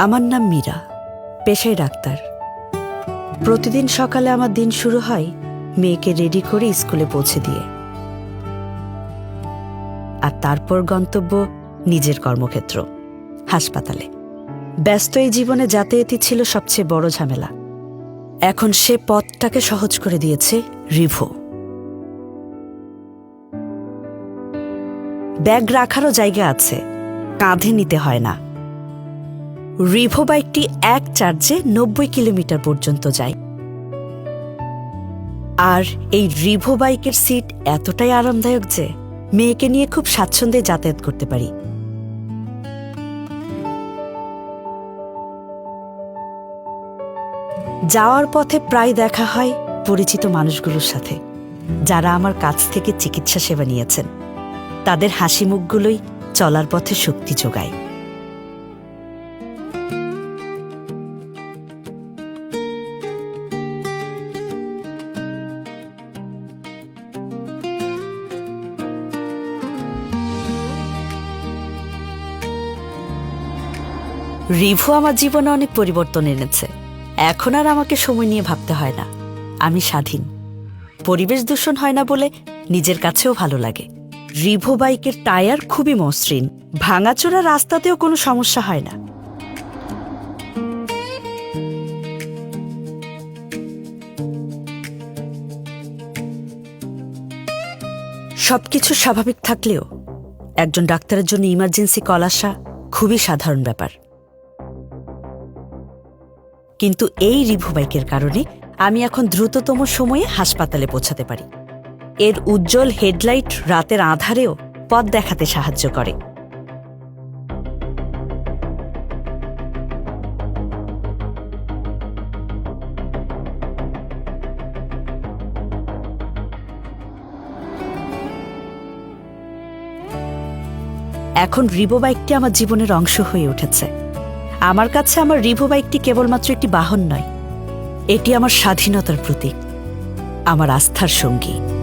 আমার নাম মীরা, পেশায় ডাক্তার। প্রতিদিন সকালে আমার দিন শুরু হয় মেয়েকে রেডি করে স্কুলে পৌঁছে দিয়ে। আর তারপর গন্তব্য নিজের কর্মক্ষেত্র, হাসপাতালে। ব্যস্ত এই জীবনে যাতায়াতই ছিল সবচেয়ে বড় ঝামেলা। এখন সে পথটাকে সহজ করে দিয়েছে রিভো। ব্যাগ রাখারও জায়গা আছে, কাঁধে নিতে হয় না। রিভো বাইকটি এক চার্জে নব্বই কিলোমিটার পর্যন্ত যায়। আর এই রিভো বাইকের সিট এতটাই আরামদায়ক যে, মেয়েকে নিয়ে খুব স্বাচ্ছন্দ্যে যাতায়াত করতে পারি। যাওয়ার পথে প্রায় দেখা হয় পরিচিত মানুষগুলোর সাথে, যারা আমার কাছ থেকে চিকিৎসা সেবা নিয়েছেন। তাদের হাসি মুখগুলোই চলার পথে শক্তি যোগায়। রিভু আমার জীবনে অনেক পরিবর্তন এনেছে। এখন আর আমাকে সময় নিয়ে ভাবতে হয় না। আমি স্বাধীন। পরিবেশ দূষণ হয় না বলে নিজের কাছেও ভালো লাগে। রিভো বাইকের টায়ার খুবই মসৃণ। ভাঙাচোরা রাস্তাতেও কোনো সমস্যা হয় না। সবকিছু স্বাভাবিক থাকলেও একজন ডাক্তারের জন্য ইমার্জেন্সি কল আসা খুবই সাধারণ ব্যাপার। কিন্তু এই রিভু বাইকের কারণে আমি এখন দ্রুততম সময়ে হাসপাতালে পৌঁছাতে পারি। এর উজ্জ্বল হেডলাইট রাতের আধারেও পথ দেখাতে সাহায্য করে। এখন রিভো বাইকটি আমার জীবনের অংশ হয়ে উঠেছে। আমার কাছে আমার রিভো বাইকটি কেবলমাত্র একটি বাহন নয়। এটি আমার স্বাধীনতার প্রতীক, আমার আস্থার সঙ্গী।